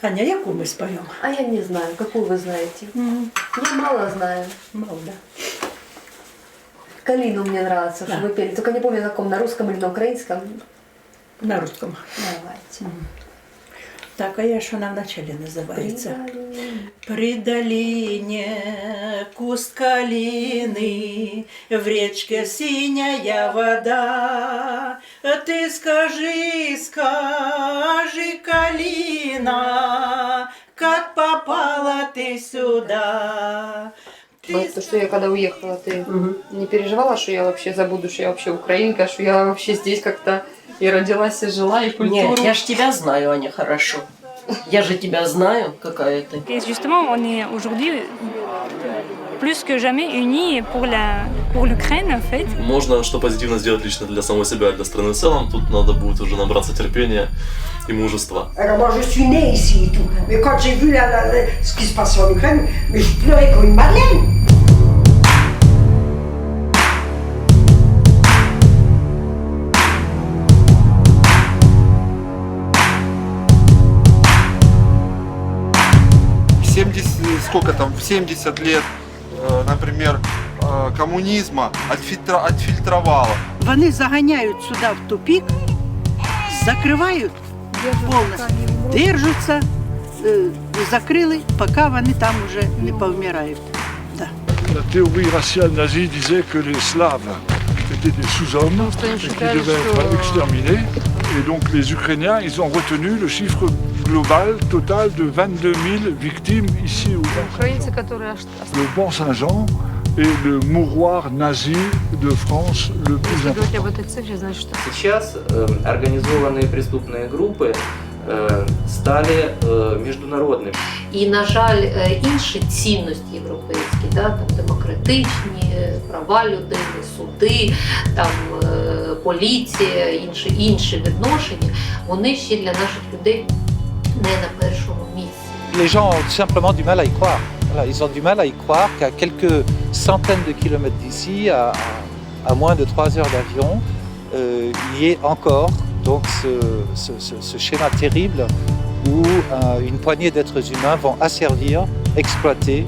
Таня, яку ми споємо? А я не знаю, какую вы знаете. М, Я мало знаю. Мало, да. Калину мне нравится, что Да. вы пели. Только не помню, на каком, на русском или на украинском. На русскому. Давайте. Так, а я що вона вначалі називається? Придали. При долине куст калины, в речке синяя вода. Ты скажи, скажи, калина, как попала ты сюда? Ты То, что я когда уехала, ты не переживала, что я вообще забуду, что я вообще украинка, что я вообще здесь как-то и родилась, и жила, и культуру. Нет, я ж тебя знаю, Аня, хорошо. Я же тебя знаю, какая ты. Et justement, on est aujourd'hui plus que jamais unis pour la pour l'Ukraine en fait. Можно что позитивно сделать лично для самого себя и для страны в целом. Тут надо будет уже набраться терпения и мужества. Alors moi je suis née ici et tout, mais quand j'ai vu la- la- la- ce qui se passait en Ukraine, mais je pleurais comme une madeleine. 70, сколько там, в 70 лет, э, например, э, коммунизма отфильтра- отфильтровало. Вони заганяють сюди в тупик, закривають повністю, держаться, е, закрили, поки вони там уже не повмирають. Да. La théorie raciale nazie disait que les Slaves étaient des sous-hommes et qui devaient être exterminés. Et donc les Ukrainiens, ils ont retenu le chiffre global total de 22 000 victimes ici au Mont-Saint-Jean. Le Mont-Saint-Jean est le mouroir nazi de France le plus important. Сейчас э, организованные преступные группы э, стали э, международными. І, на жаль, е, інші цінності європейські, да, там демократичні, е, права людини, суди, там е, поліція, інші, інші відношення, вони ще для наших людей не на першому місці. Les gens ont tout simplement du mal à y croire. Voilà, ils ont du mal à y croire qu'à quelques centaines de kilomètres d'ici, à, à- à moins de 3 heures d'avion, euh, il y ait encore donc ce, ce- ce- ce schéma terrible où euh, une poignée d'êtres humains vont asservir, exploiter,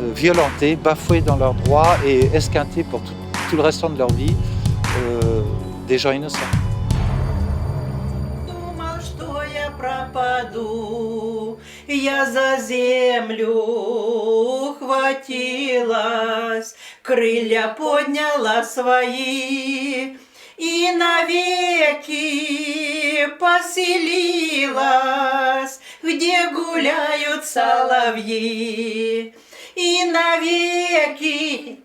euh, violenter, bafouer dans leurs droits et esquinter pour tout, tout le restant de leur vie euh, des gens innocents. Думал, что я пропаду, я за землю ухватилась, крылья подняла свои и навеки поселилась, где гуляют соловьи, И навеки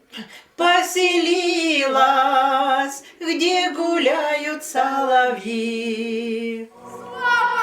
поселилась, где гуляют соловьи. Слава